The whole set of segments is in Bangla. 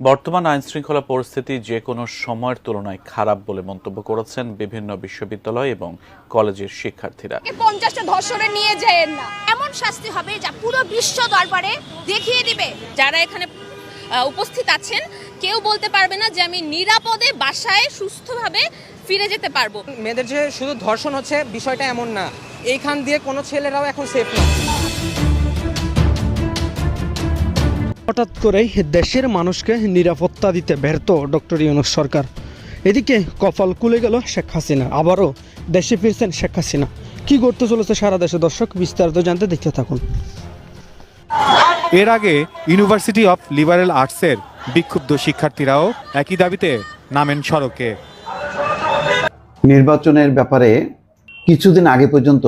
বর্তমান আইন শৃঙ্খলা পরিস্থিতি যে কোনো সময়ের তুলনায় খারাপ বলে মন্তব্য করেছেন বিভিন্ন বিশ্ববিদ্যালয় এবং কলেজের শিক্ষার্থীরা। পঞ্চাশটা ধর্ষণে নিয়ে যায়েন না। এমন শাস্তি হবে যা পুরো বিশ্ব দরবারে দেখিয়ে দিবে। যারা এখানে উপস্থিত আছেন কেউ বলতে পারবে না যে আমি নিরাপদে বাসায় সুস্থভাবে ফিরে যেতে পারব। মেয়েদের যে শুধু ধর্ষণ হচ্ছে বিষয়টা এমন না। এইখান দিয়ে কোনো ছেলেরাও এখন সেফ না। হঠাৎ করেই দেশের মানুষকে নিরাপত্তা দিতে ব্যর্থ ডক্টর ইউনুস সরকার। এদিকে কপাল কুলে গেল শেখ হাসিনা আবারও দেশে ফিরছেন শেখ হাসিনা। কি করতে চলেছে সারা দেশে দর্শক বিস্তারিত জানতে দেখতে থাকুন। এর আগে ইউনিভার্সিটি অফ লিবারেল আর্টসের বিক্ষুব্ধ শিক্ষার্থীরাও একই দাবিতে নামেন সড়কে। নির্বাচনের ব্যাপারে কিছুদিন আগে পর্যন্ত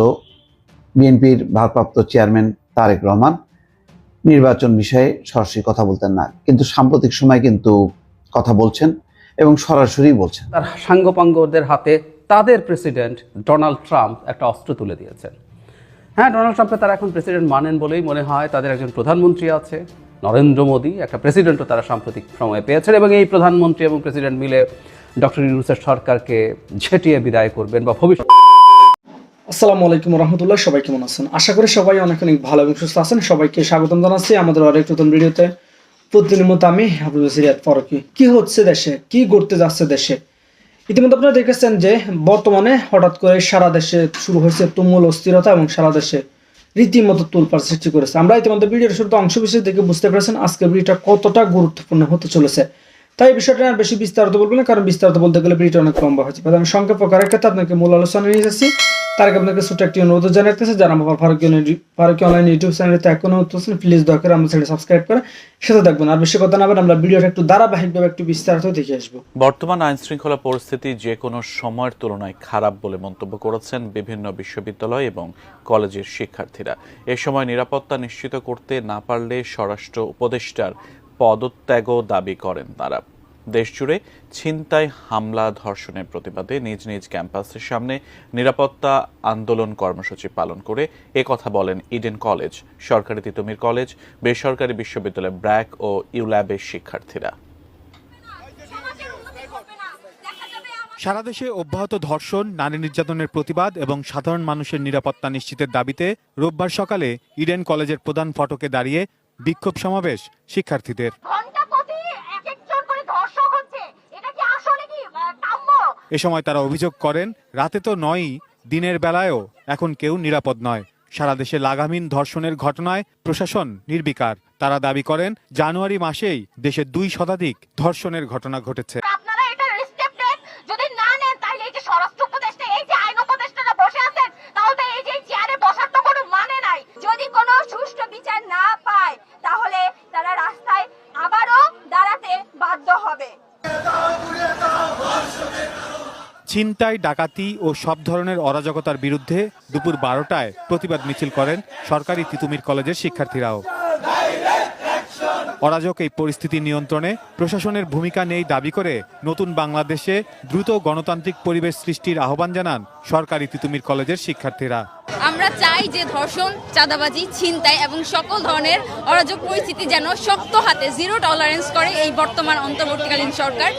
বিএনপির ভারপ্রাপ্ত চেয়ারম্যান তারেক রহমান নির্বাচন বিষয়ে সরাসরি কথা বলতেন না। কিন্তু সাম্প্রতিক সময় কিন্তু কথা বলছেন এবং সরাসরি বলছেন। তার সাঙ্গপাঙ্গদের হাতে তাদের প্রেসিডেন্ট ডোনাল্ড ট্রাম্প একটা অস্ত্র তুলে দিয়েছেন। হ্যাঁ ডোনাল্ড ট্রাম্পকে তারা এখন প্রেসিডেন্ট মানেন বলেই মনে হয় তাদের একজন প্রধানমন্ত্রী আছে, নরেন্দ্র মোদী, একটা প্রেসিডেন্টও তারা সাম্প্রতিক সময়ে পেয়েছেন এবং এই প্রধানমন্ত্রী এবং প্রেসিডেন্ট মিলে ডক্টর ইউনুসের সরকারকে ঝেঁটিয়ে বিদায় করবেন বা ভবিষ্যৎ আসসালামু আলাইকুম রহমতুল্লাহ, সবাই কেমন আছেন? আশা করি সবাই অনেক অনেক ভালো এবং সুস্থ আছেন। সবাইকে স্বাগতম জানাচ্ছি আমাদের আরেক নতুন ভিডিওতে। প্রতিদিনের মতো আমি হাবিব সিরিয়াত ফরকি। কি হচ্ছে দেশে? কি ঘটতে যাচ্ছে দেশে? ইতিমধ্যে আপনারা দেখেছেন যে বর্তমানে হঠাৎ করে সারা দেশে শুরু হয়েছে তুমুল অস্থিরতা এবং সারা দেশে রীতিমতো তুলপার সৃষ্টি করেছে। আমরা ইতিমধ্যে ভিডিওর শুরুতে অংশ বিশেষ দেখে বুঝতে পেরেছেন আজকে ভিডিওটা কতটা গুরুত্বপূর্ণ হতে চলেছে। তাই বিষয়টা আর বেশি বিস্তারিত বলব না, কারণ বিস্তারিত বলতে গেলে ভিডিওটা অনেক লম্বা হয়েছে আমি সংক্ষেপ করার ক্ষেত্রে আপনাকে মূল আলোচনা নিয়ে যাচ্ছি তার আগে আপনাকে ছোট একটি অনুরোধ জানাতেছে যারা আমার ফারুকি ফারুকি অনলাইন ইউটিউব চ্যানেলতে এখনও হচ্ছেন প্লিজ দয়া করে আমার চ্যানেল সাবস্ক্রাইব করে সাথে থাকবেন। আর বেশি কথা না আমরা ভিডিওটা একটু ধারাবাহিকভাবে একটু বিস্তারিত দেখে আসব। বর্তমান আইন শৃঙ্খলা পরিস্থিতি যে কোনো সময়ের তুলনায় খারাপ বলে মন্তব্য করেছেন বিভিন্ন বিশ্ববিদ্যালয় এবং কলেজের শিক্ষার্থীরা। এ সময় নিরাপত্তা নিশ্চিত করতে না পারলে স্বরাষ্ট্র উপদেষ্টার পদত্যাগও দাবি করেন তারা। দেশজুড়ে ছিনতাই, হামলা, ধর্ষণের প্রতিবাদে নিজ নিজ ক্যাম্পাসের সামনে নিরাপত্তা আন্দোলন কর্মসূচি পালন করে এ কথা বলেন ইডেন কলেজ, সরকারি তিতুমির কলেজ, বেসরকারি বিশ্ববিদ্যালয় ব্র্যাক ও ইউল্যাবের শিক্ষার্থীরা। সারা দেশে অব্যাহত ধর্ষণ, নারী নির্যাতনের প্রতিবাদ এবং সাধারণ মানুষের নিরাপত্তা নিশ্চিতের দাবিতে রোববার সকালে ইডেন কলেজের প্রধান ফটকে দাঁড়িয়ে বিক্ষোভ সমাবেশ শিক্ষার্থীদের ঘণ্টা প্রতি এক একজন করে ধর্ষক হচ্ছে এটা কি আসলে কি আহ, কাম্য এ সময় তারা অভিযোগ করেন, রাতে তো নয়ই, দিনের বেলায়ও এখন কেউ নিরাপদ নয়। সারা দেশে লাগামহীন ধর্ষণের ঘটনায় প্রশাসন নির্বিকার। তারা দাবি করেন, জানুয়ারি মাসেই দেশে দুই শতাধিক ধর্ষণের ঘটনা ঘটেছে আপনারা এটা স্টেপ নেন যদি না নেন তাহলে এই যে স্বরাষ্ট্র উপদেষ্টা এই যে আইন উপদেষ্টারা বসে আছেন তাহলে এই যে চেয়ারে বসার তো কোনো মানে নাই যদি কোনো সুষ্ঠু বিচার না পায় তাহলে তারা রাস্তায় আবারও দাঁড়াতে বাধ্য হবে ছিনতাই, ডাকাতি ও সব ধরনের অরাজকতার বিরুদ্ধে দুপুর বারোটায় প্রতিবাদ মিছিল করেন সরকারি তিতুমির কলেজের শিক্ষার্থীরাও। অরাজক এই পরিস্থিতি নিয়ন্ত্রণে প্রশাসনের ভূমিকা নেই দাবি করে নতুন বাংলাদেশে দ্রুত গণতান্ত্রিক পরিবেশ সৃষ্টির আহ্বান জানান সরকারি তিতুমির কলেজের শিক্ষার্থীরা। আমরা চাই যে ধর্ষণ, চাঁদাবাজি, ছিনতাই এবং সকল ধরনের অরাজক পরিস্থিতি যেন শক্ত হাতে জিরো টলারেন্স করে এই বর্তমান অন্তর্বর্তীকালীন সরকার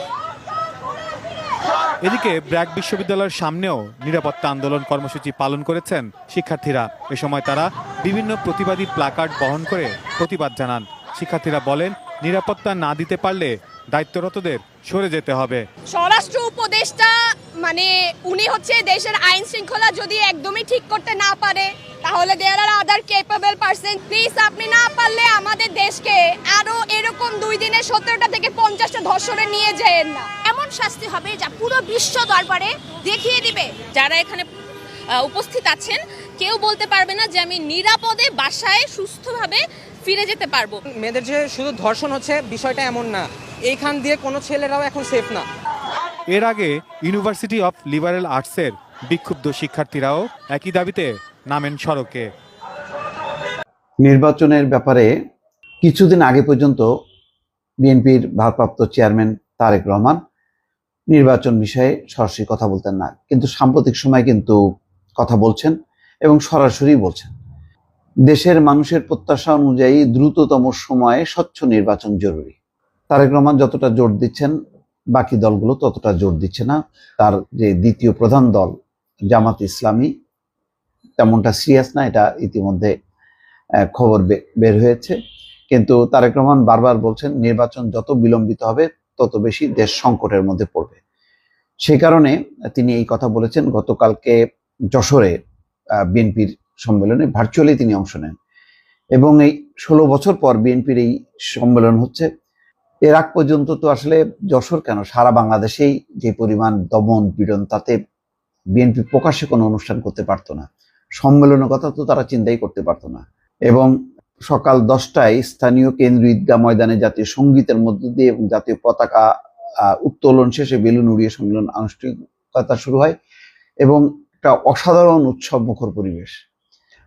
এদিকে ব্র্যাক বিশ্ববিদ্যালয়ের সামনেও নিরাপত্তা আন্দোলন কর্মসূচি পালন করেছেন শিক্ষার্থীরা। এ সময় তারা বিভিন্ন প্রতিবাদী প্লাকার্ড বহন করে প্রতিবাদ জানান। শিক্ষার্থীরা বলেন, নিরাপত্তা না দিতে পারলে দায়িত্বরতদের সরে যেতে হবে। স্বরাষ্ট্র উপদেষ্টা মানে উনি হচ্ছে দেশের আইন শৃঙ্খলা যদি একদমই ঠিক করতে না পারে, তাহলে there are other capable person please আপনি না পারলে আমাদের দেশকে আরও এরকম দুই দিনে সত্তরটা থেকে পঞ্চাশটা ধর্ষণে নিয়ে যায়েন না শাস্তি হবে যা পুরো বিশ্ব দরবারে দেখিয়ে দিবে। যারা এখানে উপস্থিত আছেন কেউ বলতে পারবে না যে আমি নিরাপদে বাসায় সুস্থভাবে ফিরে যেতে পারব। মেয়েদের যে শুধু ধর্ষণ হচ্ছে বিষয়টা এমন না। এইখান দিয়ে কোনো ছেলেরাও এখন সেফ না। এর আগে ইউনিভার্সিটি অফ লিবারেল আর্টসের বিক্ষুব্ধ শিক্ষার্থীরাও একই দাবিতে নামেন সড়কে। নির্বাচনের ব্যাপারে কিছুদিন আগে পর্যন্ত বিএনপির ভারপ্রাপ্ত চেয়ারম্যান তারেক রহমান নির্বাচন বিষয়ে সরাসরি কথা বলতেন না। কিন্তু সাম্প্রতিক সময় কিন্তু কথা বলছেন এবং সরাসরি বলছেন। দেশের মানুষের প্রত্যাশা অনুযায়ী দ্রুততম সময়ে স্বচ্ছ নির্বাচন জরুরি। তারেক রহমান যতটা জোর দিচ্ছেন, বাকি দলগুলো ততটা জোর দিচ্ছে না। তার যে দ্বিতীয় প্রধান দল, জামাত ইসলামী, তেমনটা সিরিয়াস না, এটা ইতিমধ্যে খবর বের হয়েছে। কিন্তু তারেক রহমান বারবার বলছেন, নির্বাচন যত বিলম্বিত হবে তত বেশি দেশ সংকটের মধ্যে পড়বে। সেই কারণে তিনি এই কথা বলেছেন, গতকালকে যশোরে বিএনপির সম্মেলনে ভার্চুয়ালি তিনি অংশ নেন। এবং এই ষোলো বছর পর বিএনপির এই সম্মেলন হচ্ছে, এর আগ পর্যন্ত তো আসলে যশোর কেন? সারা বাংলাদেশেই যে পরিমাণ দমন পীড়ন, তাতে বিএনপি প্রকাশ্যে কোনো অনুষ্ঠান করতে পারতো না। সম্মেলনের কথা তো তারা চিন্তাই করতে পারতো না। এবং সকাল দশটায় স্থানীয় কেন্দ্রীয় ঈদগাহ ময়দানে জাতীয় সঙ্গীতের মধ্য দিয়ে এবং জাতীয় পতাকা উত্তোলন শেষে বেলুন উড়িয়ে সম্মেলন আনুষ্ঠানিকতা শুরু হয় এবং একটা অসাধারণ উৎসব মুখর পরিবেশ।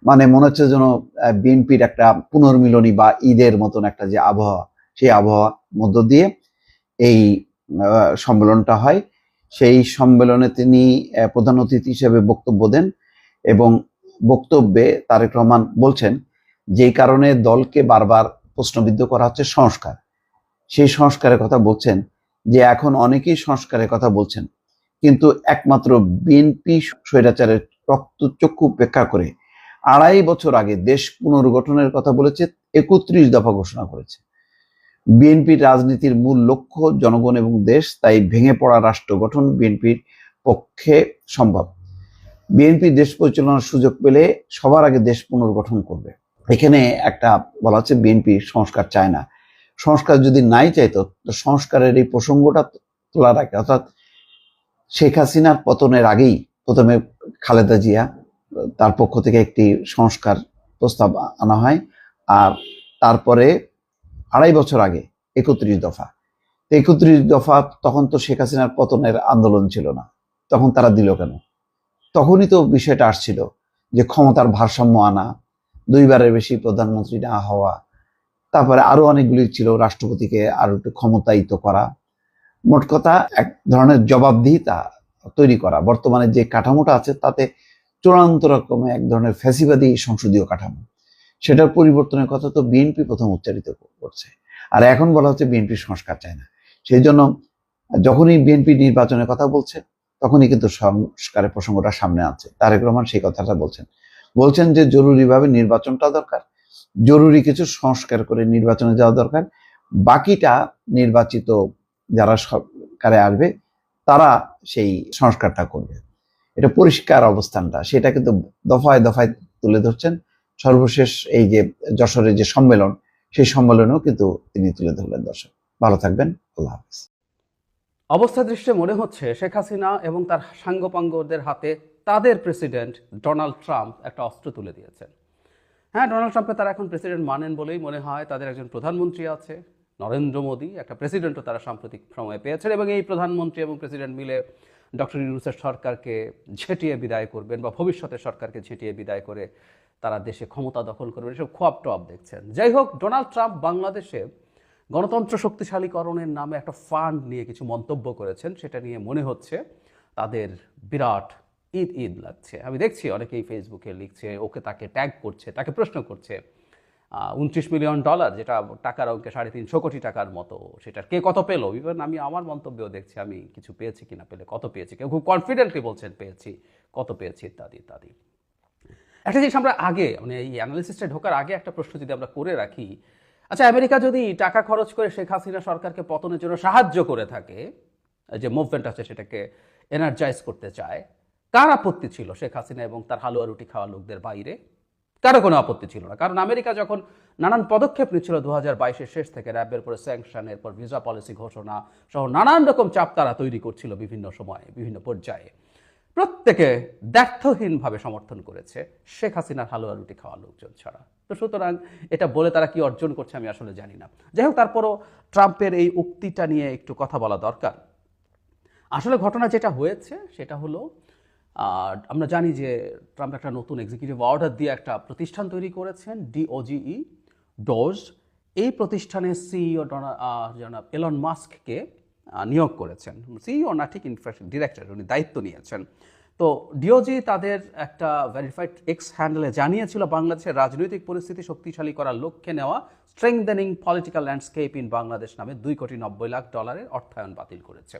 মানে মনে হচ্ছে যেন বিএনপির একটা পুনর্মিলনী বা ঈদের মতন একটা যে আবহাওয়া, সেই আবহাওয়া মধ্য দিয়ে এই সম্মেলনটা হয়। সেই সম্মেলনে তিনি প্রধান অতিথি হিসেবে বক্তব্য দেন এবং বক্তব্যে তারেক রহমান বলছেন যেই কারণে দলকে বারবার প্রশ্নবিদ্ধ করা হচ্ছে সংস্কার। সেই সংস্কারের কথা বলছেন যে এখন অনেকেই সংস্কারের কথা বলছেন। কিন্তু একমাত্র বিএনপি স্বৈরাচারের রক্তচক্ষু উপেক্ষা করে আড়াই বছর আগে দেশ পুনর্গঠনের কথা বলেছে, একত্রিশ দফা ঘোষণা করেছে। বিএনপির রাজনীতির মূল লক্ষ্য জনগণ এবং দেশ, তাই ভেঙে পড়া রাষ্ট্র গঠন বিএনপির পক্ষে সম্ভব। বিএনপি দেশ পরিচালনার সুযোগ পেলে সবার আগে দেশ পুনর্গঠন করবে। এখানে একটা বলা হচ্ছে বিএনপি সংস্কার চায় না। সংস্কার যদি নাই চাইতো সংস্কারের এই প্রসঙ্গটা তোলা রাখে। অর্থাৎ শেখ হাসিনার পতনের আগেই প্রথমে খালেদা জিয়া তার পক্ষ থেকে একটি সংস্কার প্রস্তাব আনা হয় আর তারপরে আড়াই বছর আগে, একত্রিশ দফা। একত্রিশ দফা তখন তো শেখ হাসিনার পতনের আন্দোলন ছিল না। তখন তারা দিল কেন? তখনই তো বিষয়টা আসছিল যে ক্ষমতার ভারসাম্য আনা দুইবারের বেশি প্রধানমন্ত্রী না হওয়া, তারপরে আরও অনেকগুলি ছিল রাষ্ট্রপতিকে আরও একটু ক্ষমতায়িত করা। মোট কথা এক ধরনের জবাবদিহিতা তৈরি করা। বর্তমানে যে কাঠামোটা আছে, তাতে চূড়ান্ত রকমের এক ধরনের ফ্যাসিবাদী সংসদীয় কাঠামো। সেটার পরিবর্তনের কথা তো বিএনপি প্রথম উচ্চারিত করছে। আর এখন বলা হচ্ছে বিএনপি সংস্কার চায় না। সেই জন্য যখনই বিএনপি নির্বাচনের কথা বলছে, তখনই কিন্তু সংস্কারের প্রসঙ্গটা সামনে আছে তারেক রহমান সেই কথাটা বলছেন। বলছেন যে জরুরিভাবে নির্বাচনটা দরকার। জরুরি কিছু সংস্কার করে নির্বাচনে যাওয়া দরকার। বাকিটা নির্বাচিত যারা সরকারে আসবে, তারা সেই সংস্কারটা করবে। এটা পরিষ্কার অবস্থানটা, সেটা কিন্তু দফায় দফায় তুলে ধরছেন। সর্বশেষ এই যে যশোরের যে সম্মেলন, সেই সম্মেলনেও কিন্তু তিনি তুলে ধরলেন দর্শক। ভালো থাকবেন, আল্লাহ হাফিজ। অবস্থা দৃষ্টে মনে হচ্ছে শেখ হাসিনা এবং তার সাঙ্গপাঙ্গদের হাতে তাদের প্রেসিডেন্ট ডোনাল্ড ট্রাম্প একটা অস্ত্র তুলে দিয়েছেন। হ্যাঁ ডোনাল্ড ট্রাম্পকে তারা এখন প্রেসিডেন্ট মানেন বলেই মনে হয় তাদের একজন প্রধানমন্ত্রী আছে। নরেন্দ্র মোদী একটা প্রেসিডেন্টও তারা সাম্প্রতিক সময়ে পেয়েছেন এবং এই প্রধানমন্ত্রী এবং প্রেসিডেন্ট মিলে ডক্টর ইউনুসের সরকারকে ঝেঁটিয়ে বিদায় করবেন বা ভবিষ্যতের সরকারকে ঝেঁটিয়ে বিদায় করে তারা দেশে ক্ষমতা দখল করবেন, এসব খোয়াব টপ দেখছেন। যাই হোক ডোনাল্ড ট্রাম্প বাংলাদেশে গণতন্ত্র শক্তিশালীকরণের নামে একটা ফান্ড নিয়ে কিছু মন্তব্য করেছেন। সেটা নিয়ে মনে হচ্ছে তাদের বিরাট ঈদ ঈদ লাগছে। আমি দেখছি অনেকেই ফেসবুকে লিখছে, ওকে তাকে ট্যাগ করছে, তাকে প্রশ্ন করছে উনত্রিশ মিলিয়ন ডলার যেটা টাকার অঙ্কে সাড়ে তিনশো কোটি টাকার মতো, সেটা কে কত পেল? ইভেন আমি আমার মন্তব্যও দেখছি, আমি কিছু পেয়েছি কিনা পেলে কত পেয়েছি, কেউ খুব কনফিডেন্টলি বলছেন পেয়েছি, কত পেয়েছি, ইত্যাদি ইত্যাদি। একটা জিনিস আমরা আগে মানে এই অ্যানালিসিসটা ঢোকার আগে একটা প্রশ্ন যদি আমরা করে রাখি আচ্ছা আমেরিকা যদি টাকা খরচ করে শেখ হাসিনা সরকারকে পতনের জন্য সাহায্য করে থাকে, যে মুভমেন্ট আছে সেটাকে এনার্জাইজ করতে চায় কার আপত্তি ছিল শেখ হাসিনা এবং তার হালুয়া রুটি খাওয়া লোকদের বাইরে? কারও কোনো আপত্তি ছিল না। কারণ আমেরিকা যখন নানান পদক্ষেপ নিচ্ছিল দু হাজার বাইশের শেষ থেকে র্যাবের পরে স্যাংশন এরপর ভিসা পলিসি ঘোষণা সহ নানান রকম চাপ তারা তৈরি করছিল বিভিন্ন সময়ে, বিভিন্ন পর্যায়ে। প্রত্যেকে দ্ব্যর্থহীনভাবে সমর্থন করেছে শেখ হাসিনার হালুয়া রুটি খাওয়া লোকজন ছাড়া। তো সুতরাং এটা বলে তারা কি অর্জন করছে আমি আসলে জানি না। যাই হোক, তারপরও ট্রাম্পের এই উক্তিটা নিয়ে একটু কথা বলা দরকার। আসলে ঘটনা যেটা হয়েছে সেটা হলো আমরা জানি যে ট্রাম্প একটা নতুন এক্সিকিউটিভ অর্ডার দিয়ে একটা প্রতিষ্ঠান তৈরি করেছেন ডিওজিই ডোজ এই প্রতিষ্ঠানের সিইও জনাব এলন মাস্ককে নিয়োগ করেছেন। সিইও না, ঠিক ইনফ্যাক্ট ডিরেক্টর উনি দায়িত্ব নিয়েছেন। তো ডিওজি তাদের একটা ভেরিফাইড এক্স হ্যান্ডেলে জানিয়েছিল বাংলাদেশের রাজনৈতিক পরিস্থিতি শক্তিশালী করার লক্ষ্যে নেওয়া strengthening political landscape in Bangladesh নামে দুই কোটি নব্বই লাখ ডলারের অর্থায়ন বাতিল করেছে।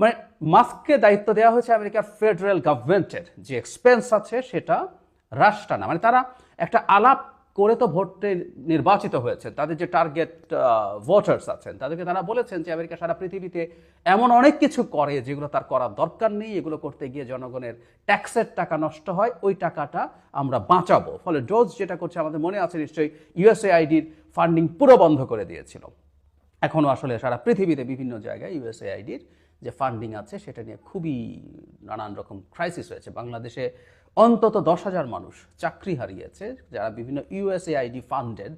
মানে মাস্ককে দায়িত্ব দেওয়া হয়েছে আমেরিকার ফেডারেল গভর্নমেন্টের। যে এক্সপেন্স আছে সেটা হ্রাস টানা মানে তারা একটা আলাপ করে তো ভোটে নির্বাচিত হয়েছে। তাদের যে টার্গেট ভোটার্স আছেন, তাদেরকে তারা বলেছেন যে আমেরিকা সারা পৃথিবীতে এমন অনেক কিছু করে যেগুলো তার করার দরকার নেই। এগুলো করতে গিয়ে জনগণের ট্যাক্সের টাকা নষ্ট হয়। ওই টাকাটা আমরা বাঁচাবো। ফলে ডোজ যেটা করছে, আমাদের মনে আছে নিশ্চয়ই ইউএসএ আইডির ফান্ডিং পুরো বন্ধ করে দিয়েছিল। এখনও আসলে সারা পৃথিবীতে বিভিন্ন জায়গায় ইউএসএআইডির যে ফান্ডিং আছে, সেটা নিয়ে খুবই নানান রকম ক্রাইসিস হয়েছে বাংলাদেশে অন্তত দশ হাজার মানুষ চাকরি হারিয়েছে, যারা বিভিন্ন ইউএসএআইডি ফান্ডেড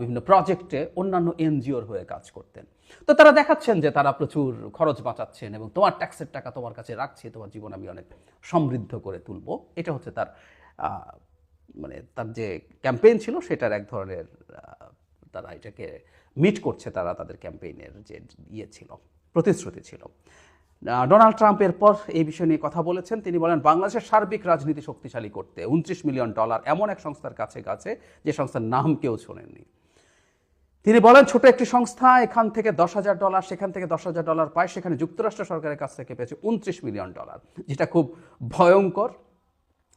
বিভিন্ন প্রজেক্টে অন্যান্য এনজিওর হয়ে কাজ করতেন। তো তারা দেখাচ্ছেন যে তারা প্রচুর খরচ বাঁচাচ্ছেন এবং তোমার ট্যাক্সের টাকা তোমার কাছে রাখছি, তোমার জীবন আমি অনেক সমৃদ্ধ করে তুলবো। এটা হচ্ছে তার মানে তার যে ক্যাম্পেইন ছিল, সেটার এক ধরনের তারা এটাকে মিট করছে, তারা তাদের ক্যাম্পেইনের যে ইয়ে ছিল। প্রতিশ্রুতি ছিল। ডোনাল্ড ট্রাম্প এরপর এই বিষয় নিয়ে কথা বলেছেন। তিনি বলেন, বাংলাদেশের সার্বিক রাজনীতি শক্তিশালী করতে উনত্রিশ মিলিয়ন ডলার এমন এক সংস্থার কাছে গেছে যে সংস্থার নাম কেউ শোনেননি। তিনি বলেন, ছোট একটি সংস্থা, এখান থেকে দশ হাজার ডলার, সেখান থেকে দশ হাজার ডলার পায়, সেখানে যুক্তরাষ্ট্র সরকারের কাছ থেকে পেয়েছে উনত্রিশ মিলিয়ন ডলার, যেটা খুব ভয়ঙ্কর,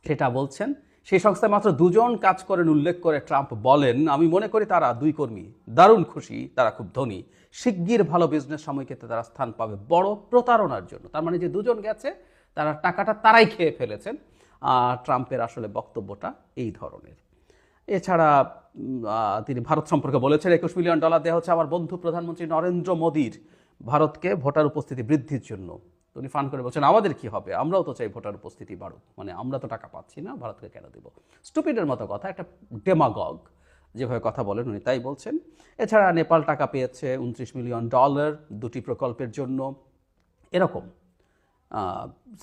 সেটা বলছেন। সেই সংস্থায় মাত্র দুজন কাজ করেন, উল্লেখ করে ট্রাম্প বলেন, আমি মনে করি তারা দুই কর্মী, দারুণ খুশি, তারা খুব ধনী। শিগগির ভালো বিজনেস সময়কে তারা স্থান পাবে বড় প্রতারণার জন্য। তার মানে যে দুজন গেছে, তারা টাকাটা তারাই খেয়ে ফেলেছেন। ট্রাম্পের আসলে বক্তব্যটা এই ধরনের। এছাড়া তিনি ভারত সম্পর্কে বলেছেন, একুশ মিলিয়ন ডলার দেওয়া হচ্ছে আমার বন্ধু প্রধানমন্ত্রী নরেন্দ্র মোদীর ভারতকে ভোটার উপস্থিতি বৃদ্ধির জন্য। উনি ফান করে বলছেন, আমাদের কি হবে? আমরাও তো চাই ভোটার উপস্থিতি বাড়ুক। মানে আমরা তো টাকা পাচ্ছি না, ভারতকে কেন দেব? স্টুপিডের মতো কথা, একটা ডেমাগগ যেভাবে কথা বলেন উনি তাই বলছেন। এছাড়া নেপাল টাকা পেয়েছে উনত্রিশ মিলিয়ন ডলার দুটি প্রকল্পের জন্য। এরকম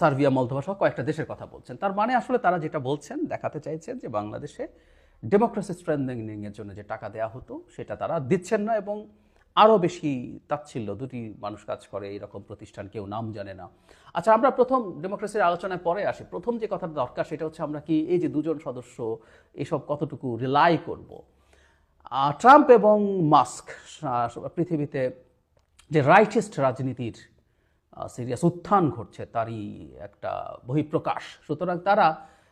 সার্বিয়া, মলদোভা সহ কয়েকটা দেশের কথা বলছেন। তার মানে আসলে তারা যেটা বলছেন, দেখাতে চাইছেন যে বাংলাদেশে ডেমোক্রেসি স্ট্রেন্থেনিং এর জন্য যে টাকা দেওয়া হতো, সেটা তারা দিচ্ছেন না এবং আরও বেশি তাচ্ছিল্য, দুটি মানুষ কাজ করে, এরকম প্রতিষ্ঠান কেউ নাম জানে না। আচ্ছা আমরা প্রথম ডেমোক্রেসির আলোচনায় পরে আসি। প্রথম যে কথাটা দরকার সেটা হচ্ছে আমরা কি এই যে দুজন সদস্য, এসব কতটুকু রিলাই করব? ট্রাম্প এবং মাস্ক পৃথিবীতে যে রাইটিস্ট রাজনীতির সিরিয়াস উত্থান ঘটছে, তারই একটা বহিঃপ্রকাশ। সুতরাং তারা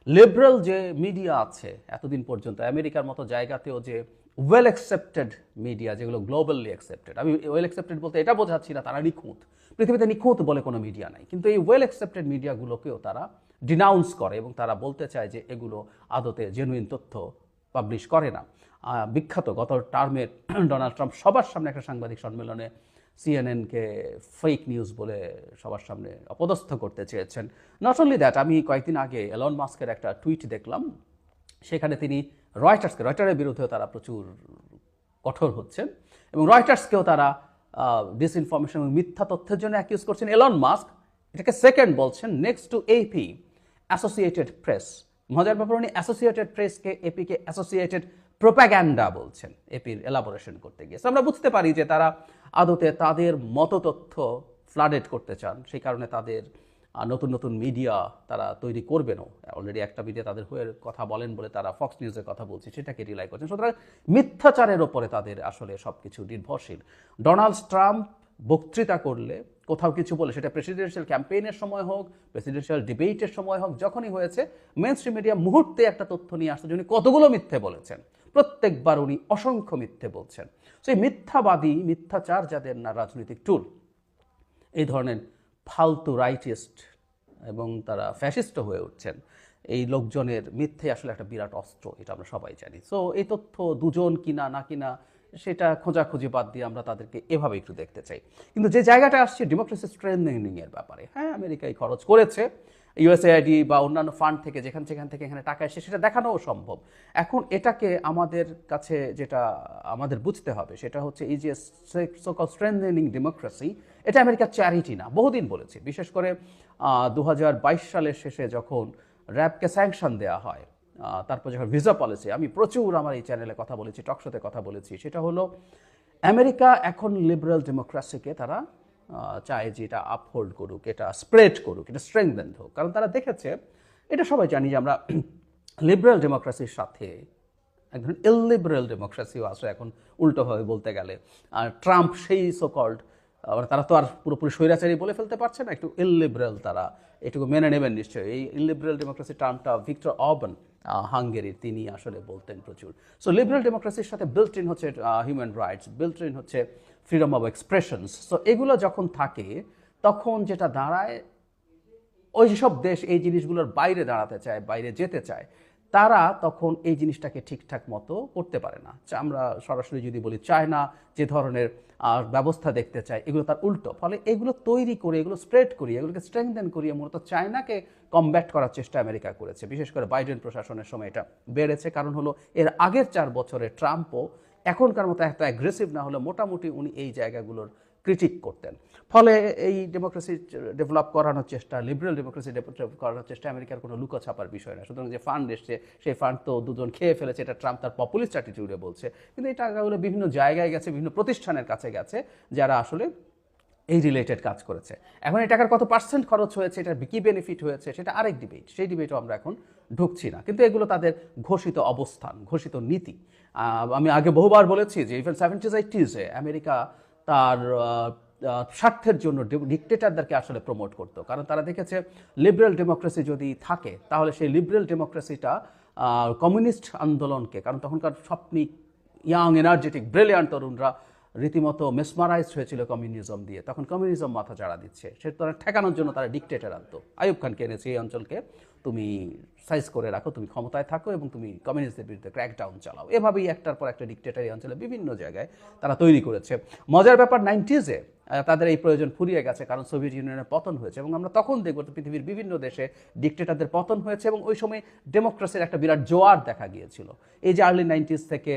লিবারেল যে মিডিয়া আছে, এতদিন পর্যন্ত, আমেরিকার মতো জায়গাতেও যে ওয়েল অ্যাকসেপ্টেড মিডিয়া যেগুলো গ্লোবালি অ্যাকসেপ্টেড আমি ওয়েল অ্যাকসেপ্টেড বলতে এটা বোঝাচ্ছি না, তারা নিখুঁত। পৃথিবীতে নিখুঁত বলে কোনো মিডিয়া নাই। কিন্তু এই ওয়েল অ্যাকসেপ্টেড মিডিয়াগুলোকেও তারা ডিনাউন্স করে এবং তারা বলতে চায় যে এগুলো আদতে জেনুইন তথ্য পাবলিশ করে না। বিখ্যাত গত টার্মে ডোনাল্ড ট্রাম্প সবার সামনে একটা সাংবাদিক সম্মেলনে সিএনএনকে ফেক নিউজ বলে সবার সামনে অপদস্থ করতে চেয়েছেন। নট অনলি দ্যাট আমি কয়েকদিন আগে এলন মাস্কের একটা টুইট দেখলাম। সেখানে তিনি রয়টার্সকে রয়টারের বিরুদ্ধেও তারা প্রচুর কঠোর হচ্ছেন এবং রয়টার্সকেও তারা ডিসইনফরমেশন এবং মিথ্যা তথ্যের জন্য অ্যাকিউজ করছেন। এলন মাস্ক এটাকে সেকেন্ড বলছেন next to AP Associated Press মজার ব্যাপার, উনি অ্যাসোসিয়েটেড প্রেসকে এপিকে অ্যাসোসিয়েটেড প্রোপাগ্যান্ডা বলছেন এপির এলাবোরেশন করতে গিয়ে। আমরা বুঝতে পারি যে তারা আদতে তাদের মতো তথ্য ফ্লাডেড করতে চান, সেই কারণে তাদের নতুন নতুন মিডিয়া তারা তৈরি করবেনও অলরেডি একটা মিডিয়া তাদের হয়ে কথা বলেন বলে তারা ফক্স নিউজের কথা বলছে, সেটাকে রিলাই করছেন। সুতরাং মিথ্যাচারের ওপরে তাদের আসলে সব কিছু নির্ভরশীল। ডোনাল্ড ট্রাম্প বক্তৃতা করলে, কোথাও কিছু বলে, সেটা প্রেসিডেন্সিয়াল ক্যাম্পেইনের সময় হোক প্রেসিডেন্সিয়াল ডিবেটের সময় হোক, যখনই হয়েছে মেন মিডিয়া মুহূর্তে একটা তথ্য নিয়ে আসতে উনি কতগুলো মিথ্যে বলেছেন। প্রত্যেকবার উনি অসংখ্য মিথ্যে বলছেন। সেই মিথ্যাবাদী, মিথ্যাচার যাদের না, রাজনৈতিক টুল এই ধরনের ফালতু রাইটিস্ট এবং তারা ফ্যাসিস্ট হয়ে উঠছেন, এই লোকজনের মিথ্যে আসলে একটা বিরাট অস্ত্র, এটা আমরা সবাই জানি। সো এই তথ্য দুজন কিনা, না কিনা সেটা খোঁজাখুঁজি বাদ দিয়ে আমরা তাদেরকে এভাবে একটু দেখতে চাই। কিন্তু যে জায়গাটা আসছে ডেমোক্রেসি স্ট্রেন্থেনিং এর ব্যাপারে হ্যাঁ আমেরিকায় খরচ করেছে ইউএসএআইডি বা অন্যান্য ফান্ড থেকে যেখান সেখান থেকে এখানে টাকা এসে সেটা দেখানোও সম্ভব। এখন এটাকে আমাদের কাছে যেটা আমাদের বুঝতে হবে, সেটা হচ্ছে এই যে সোকল স্ট্রেন্থেনিং ডেমোক্রেসি এটা আমেরিকার চ্যারিটি না, বহুদিন বলেছি। বিশেষ করে দু হাজার বাইশ সালের শেষে যখন র্যাবকে স্যাংশন দেওয়া হয় তারপর যখন ভিসা পলিসি, আমি প্রচুর আমার এই চ্যানেলে কথা বলেছি টকশোতে কথা বলেছি। সেটা হলো, আমেরিকা এখন লিবারেল ডেমোক্রেসিকে তারা চায় যে এটা আপহোল্ড করুক, এটা স্প্রেড করুক, এটা স্ট্রেংথেন হোক। কারণ তারা দেখেছে, এটা সবাই জানি যে আমরা লিবারেল ডেমোক্রেসির সাথে এক ধরনের ইলিবারেল ডেমোক্রেসিও আছে এখন উল্টোভাবে বলতে গেলে। আর ট্রাম্প সেই সোকল্ড তারা তো আর পুরোপুরি স্বৈরাচারী বলে ফেলতে পারছে না, একটু ইলিবারেল তারা এটুকু মেনে নেবেন নিশ্চয়ই। এই ইলিবারেল ডেমোক্রেসি টার্মটা ভিক্টর অবন হাঙ্গেরির তিনি আসলে বলতেন প্রচুর। সো লিবারেল ডেমোক্রেসির সাথে বিল্ট ইন হচ্ছে হিউম্যান রাইটস বিল্ট ইন হচ্ছে ফ্রিডম অফ এক্সপ্রেশনস সো এগুলো যখন থাকে, তখন যেটা দাঁড়ায়, ওই সব দেশ এই জিনিসগুলোর বাইরে দাঁড়াতে চায়, বাইরে যেতে চায়, তারা তখন এই জিনিসটাকে ঠিকঠাক মতো করতে পারে না। আমরা সরাসরি যদি বলি চায়না, যে ধরনের আহ, ব্যবস্থা দেখতে চায়। এগুলো তার উল্টো। ফলে এগুলো তৈরি করে এগুলো স্প্রেড করিয়ে এগুলোকে স্ট্রেংথেন করিয়ে মূলত চায়নাকে কমব্যাট করার চেষ্টা আমেরিকা করেছে। বিশেষ করে বাইডেন প্রশাসনের সময় এটা বেড়েছে। কারণ হলো এর আগের চার বছরে ট্রাম্পও এখনকার মতো এত অ্যাগ্রেসিভ না হলে মোটামুটি উনি এই জায়গাগুলোর ক্রিটিক করতেন। ফলে এই ডেমোক্রেসি ডেভেলপ করানোর চেষ্টা লিবারেল ডেমোক্রেসি ডেভেলপ করানোর চেষ্টা আমেরিকার কোনো লুকোছাপার বিষয় না। সুতরাং যে ফান্ড এসছে, সেই ফান্ড তো দুজন খেয়ে ফেলেছে, এটা ট্রাম্প তার পপুলিস্ট অ্যাটিটিউডে বলছে। কিন্তু এই টাকাগুলো বিভিন্ন জায়গায় গেছে, বিভিন্ন প্রতিষ্ঠানের কাছে গেছে, যারা আসলে এই রিলেটেড কাজ করেছে। এখন এই টাকার কত পার্সেন্ট খরচ হয়েছে, এটার কি বেনিফিট হয়েছে, সেটা আরেক ডিবেট সেই ডিবেটও আমরা এখন ঢুকছি না। কিন্তু এগুলো তাদের ঘোষিত অবস্থান, ঘোষিত নীতি। আমি আগে বহুবার বলেছি যে ইভেন সেভেন্টিজ এইটিজে আমেরিকা তার স্বার্থের জন্য ডিকটেটারদেরকে আসলে প্রমোট করতো। কারণ তারা দেখেছে লিবারেল ডেমোক্রেসি যদি থাকে, তাহলে সেই লিবারেল ডেমোক্রেসিটা কমিউনিস্ট আন্দোলনকে, কারণ তখনকার স্বপ্নিক ইয়াং এনার্জেটিক ব্রিলিয়ান্ট তরুণরা রীতিমতো মেসমারাইজড হয়েছিল কমিউনিজম দিয়ে। তখন কমিউনিজম মাথা চাড়া দিচ্ছে। সে তারা ঠেকানোর জন্য তারা ডিকটেটার আনতো। আয়ুব খানকে এনেছে এই অঞ্চলকে। তুমি সাইজ করে রাখো, তুমি ক্ষমতায় থাকো এবং তুমি কমিউনিস্টদের বিরুদ্ধে ক্র্যাকডাউন চালাও। এভাবেই একটার পর একটা ডিকটেটার এই অঞ্চলে বিভিন্ন জায়গায় তারা তৈরি করেছে। মজার ব্যাপার নাইনটিজে তাদের এই প্রয়োজন ফুরিয়ে গেছে কারণ সোভিয়েত ইউনিয়নের পতন হয়েছে এবং আমরা তখন দেখব পৃথিবীর বিভিন্ন দেশে ডিকটেটারদের পতন হয়েছে এবং ওই সময় ডেমোক্রেসির একটা বিরাট জোয়ার দেখা গিয়েছিল। এই যে আর্লি নাইনটিস থেকে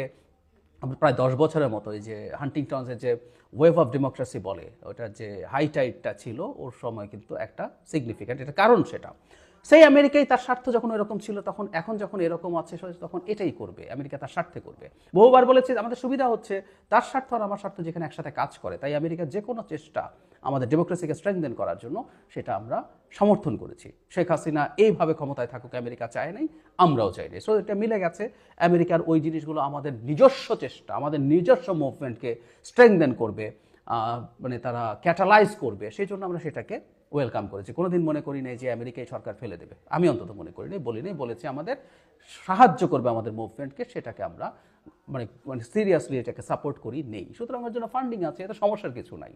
আমরা প্রায় দশ বছরের মতো এই যে হান্টিংটনসের যে ওয়েভ অফ ডেমোক্রেসি বলে, ওটার যে হাই টাইডটা ছিল, ওর সময় কিন্তু একটা সিগনিফিক্যান্ট এটা কারণ সেটা। সেই আমেরিকাই তার স্বার্থ যখন এরকম ছিল, তখন এখন যখন এরকম আছে, তখন এটাই করবে, আমেরিকা তার স্বার্থে করবে। বহুবার বলেছে, আমাদের সুবিধা হচ্ছে, তার স্বার্থ আর আমার স্বার্থ যেখানে একসাথে কাজ করে, তাই আমেরিকার যে কোনো চেষ্টা আমাদের ডেমোক্রেসিকে স্ট্রেংথেন করার জন্য সেটা আমরা সমর্থন করেছি। শেখ হাসিনা এইভাবে ক্ষমতায় থাকুক, আমেরিকা চায় নাই, আমরাও চাই নাই। সো এটা মিলে গেছে। আমেরিকার ওই জিনিসগুলো আমাদের নিজস্ব চেষ্টা, আমাদের নিজস্ব মুভমেন্টকে স্ট্রেংথেন করবে মানে তারা ক্যাটালাইজ করবে, সেই জন্য আমরা সেটাকে ওয়েলকাম করেছি। কোনোদিন মনে করি নাই যে আমেরিকাই সরকার ফেলে দেবে। আমি অন্তত মনে করি নাই বলিনি বলেছি আমাদের সাহায্য করবে আমাদের মুভমেন্টকে সেটাকে আমরা মানে মানে সিরিয়াসলি এটাকে সাপোর্ট করি নেই। সুতরাং আমার জন্য ফান্ডিং আছে এটা সমস্যার কিছু নাই।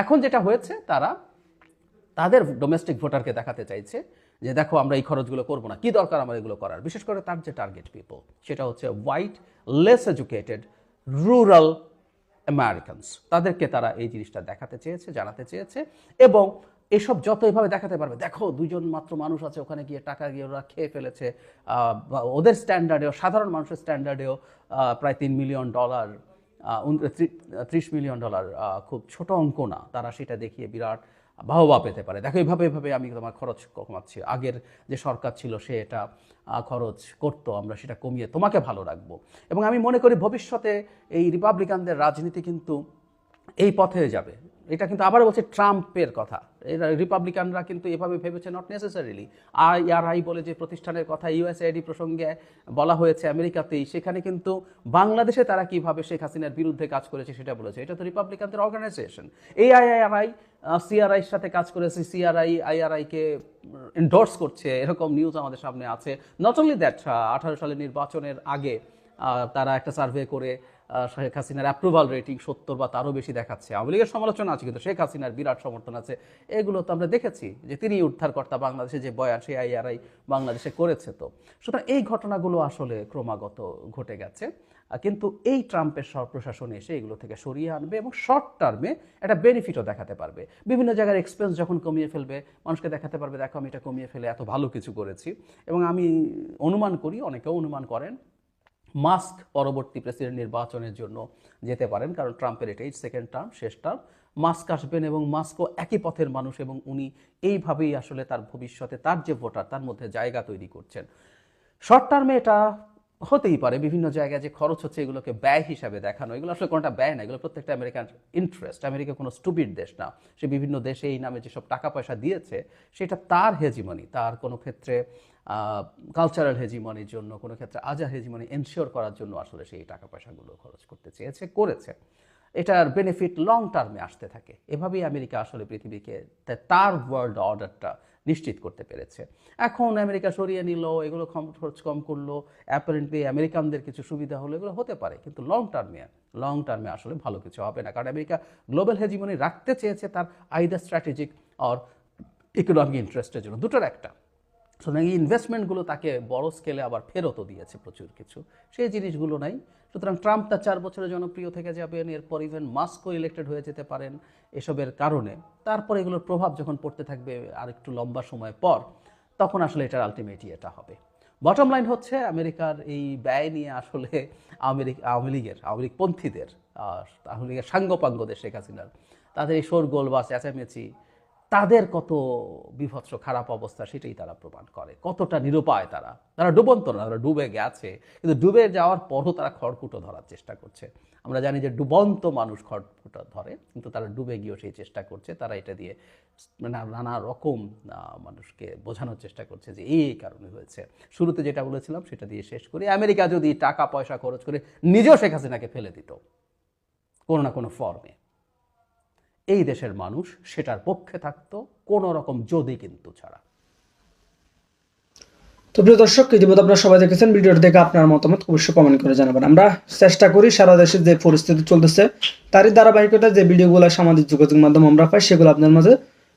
এখন যেটা হয়েছে, তারা তাদের ডোমেস্টিক ভোটারকে দেখাতে চাইছে যে দেখো আমরা এই খরচগুলো করব না, কি দরকার আমার এগুলো করার? বিশেষ করে তার যে টার্গেট পিপল সেটা হচ্ছে white less educated rural Americans তাদেরকে তারা এই জিনিসটা দেখাতে চেয়েছে, জানাতে চেয়েছে এবং এসব যত এভাবে দেখাতে পারবে, দেখো দুজন মাত্র মানুষ আছে, ওখানে গিয়ে টাকা গিয়ে ওরা খেয়ে ফেলেছে ওদের স্ট্যান্ডার্ডেও সাধারণ মানুষের স্ট্যান্ডার্ডেও প্রায় তিন মিলিয়ন ডলার ত্রিশ মিলিয়ন ডলার খুব ছোট অঙ্ক না। তারা সেটা দেখিয়ে বিরাট বাহবা পেতে পারে। দেখো এইভাবে এভাবে আমি তোমার খরচ কমাচ্ছি। আগের যে সরকার ছিল, সে এটা খরচ করত। আমরা সেটা কমিয়ে তোমাকে ভালো রাখব। এবং আমি মনে করি ভবিষ্যতে এই রিপাবলিকানদের রাজনীতি কিন্তু এই পথে যাবে। এটা কিন্তু আবার বলছে ট্রাম্পের কথা। এরা রিপাবলিকানরা কিন্তু এভাবে ভেবেছে নট নেসেসারিলি আর আই বলে যে প্রতিষ্ঠানের কথা ইউএসআইডি প্রসঙ্গে বলা হয়েছে আমেরিকাতেই, সেখানে কিন্তু বাংলাদেশে তারা কীভাবে শেখ হাসিনার বিরুদ্ধে কাজ করেছে সেটা বলেছে। এটা তো রিপাবলিকানদের অর্গানাইজেশন এই আইআরআই সিআরআইয়ের সাথে কাজ করেছে সিআরআই আইআরআইকে এন্ডোর্স করছে, এরকম নিউজ আমাদের সামনে আছে। নট অনলি দ্যাট আঠারো সালের নির্বাচনের আগে তারা একটা সার্ভে করে শেখ হাসিনার অ্যাপ্রুভাল রেটিং সত্তর বা তারও বেশি দেখাচ্ছে। আওয়ামী লীগের সমালোচনা আছে, কিন্তু শেখ হাসিনার বিরাট সমর্থন আছে। এগুলো তো আমরা দেখেছি যে তিনি উদ্ধারকর্তা বাংলাদেশে যে বয়ান, সেই আইআরআই বাংলাদেশে করেছে তো। সুতরাং এই ঘটনাগুলো আসলে ক্রমাগত ঘটে গেছে। কিন্তু এই ট্রাম্পের প্রশাসন এসে এগুলো থেকে সরিয়ে আনবে এবং শর্ট টার্মে একটা বেনিফিটও দেখাতে পারবে। বিভিন্ন জায়গার এক্সপেন্স যখন কমিয়ে ফেলবে, মানুষকে দেখাতে পারবে, দেখো, আমি এটা কমিয়ে ফেলে এত ভালো কিছু করেছি। এবং আমি অনুমান করি, অনেকেও অনুমান করেন মাস্ক পরবর্তী প্রেসিডেন্ট নির্বাচনের জন্য যেতে পারেন, কারণ ট্রাম্পের এটাই সেকেন্ড টার্ম শেষ টার্ম মাস্ক আসবেন এবং মাস্কও একই পথের মানুষ এবং উনি এইভাবেই আসলে তার ভবিষ্যতে তার যে ভোটার, তার মধ্যে জায়গা তৈরি করছেন। শর্ট টার্মে এটা হতেই পারে, বিভিন্ন জায়গায় যে খরচ হচ্ছে এগুলোকে ব্যয় হিসাবে দেখানো, এগুলো আসলে কোনোটা ব্যয় না, এগুলো প্রত্যেকটা আমেরিকান ইন্টারেস্ট আমেরিকা কোনো স্টুপিড দেশ না। সে বিভিন্ন দেশে এই নামে যেসব টাকা পয়সা দিয়েছে, সেটা তার হেজিমনি তার কোনো ক্ষেত্রে কালচারাল হেজিমনির জন্য, কোনো ক্ষেত্রে আজার হেজিমনি এনশিওর করার জন্য আসলে সেই টাকা পয়সাগুলো খরচ করতে চেয়েছে, করেছে। এটার বেনিফিট লং টার্মে আসতে থাকে। এভাবেই আমেরিকা আসলে পৃথিবীকে তার ওয়ার্ল্ড অর্ডারটা নিশ্চিত করতে পেরেছে। এখন আমেরিকা সরিয়ে নিল, এগুলো খরচ কম করল অ্যাপারেন্টলি আমেরিকানদের কিছু সুবিধা হলো, এগুলো হতে পারে, কিন্তু লং টার্মে লং টার্মে আসলে ভালো কিছু হবে না। কারণ আমেরিকা গ্লোবাল হেজিমনি রাখতে চেয়েছে তার আইদার স্ট্র্যাটেজিক অর ইকোনমিক ইন্টারেস্টের জন্য। দুটোর একটা। সুতরাং এই ইনভেস্টমেন্টগুলো তাকে বড় স্কেলে আবার ফেরতও দিয়েছে প্রচুর কিছু। সেই জিনিসগুলো নাই। সুতরাং ট্রাম্প তার চার বছরের জনপ্রিয় থেকে যাবেন, এরপর ইভেন মাস্কও ইলেক্টেড হয়ে যেতে পারেন এসবের কারণে। তারপর এগুলোর প্রভাব যখন পড়তে থাকবে আর একটু লম্বা সময় পর, তখন আসলে এটার আলটিমেটই এটা হবে। বটম লাইন হচ্ছে, আমেরিকার এই ব্যয় নিয়ে আসলে আমেরিকা, আওয়ামী লীগের, আওয়ামী লীগপন্থীদের আওয়ামী লীগের সাঙ্গপাঙ্গদের শেখ হাসিনার, তাদের এই শোরগোল বা চেঁচামেচি তাদের কত বিভৎস খারাপ অবস্থা সেটাই তারা প্রমাণ করে। কতটা নিরুপায় তারা। তারা ডুবন্ত না, তারা ডুবে গেছে। কিন্তু ডুবে যাওয়ার পরও তারা খড়কুটো ধরার চেষ্টা করছে। আমরা জানি যে ডুবন্ত মানুষ খড়কুটো ধরে, কিন্তু তারা ডুবে গিয়েও সেই চেষ্টা করছে। তারা এটা দিয়ে মানে নানা রকম মানুষকে বোঝানোর চেষ্টা করছে যে এই কারণে হয়েছে। শুরুতে যেটা বলেছিলাম, সেটা দিয়ে শেষ করি। আমেরিকা যদি টাকা পয়সা খরচ করে নিজেও শেখ হাসিনাকে ফেলে দিত, কোনো না কোনো ফর্মে। এই দেশের মানুষ সেটার পক্ষে থাকতো, কোনো রকম যদি কিন্তু ছাড়া। তো প্রিয় দর্শক, ইতিমধ্যে আপনারা সবাই দেখেছেন দেখে আপনার মতামত অবশ্যই কমেন্ট করে জানাবেন। আমরা চেষ্টা করি সারা দেশে যে পরিস্থিতি চলতেছে, তারই ধারাবাহিকতা যে ভিডিওগুলো সামাজিক যোগাযোগ মাধ্যম আমরা পাই, সেগুলো আপনার মাঝে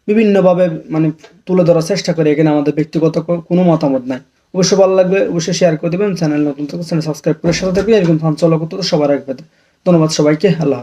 বিভিন্নভাবে মানে তুলে ধরার চেষ্টা করি। এখানে আমাদের ব্যক্তিগত কোনো মতামত নাই। অবশ্যই ভালো লাগবে, অবশ্যই শেয়ার করে দেবেন। চ্যানেল নতুন থেকে চ্যানেল সাবস্ক্রাইব করে সাথে এরকম ফান সবার পেতে। ধন্যবাদ সবাইকে, আল্লাহ।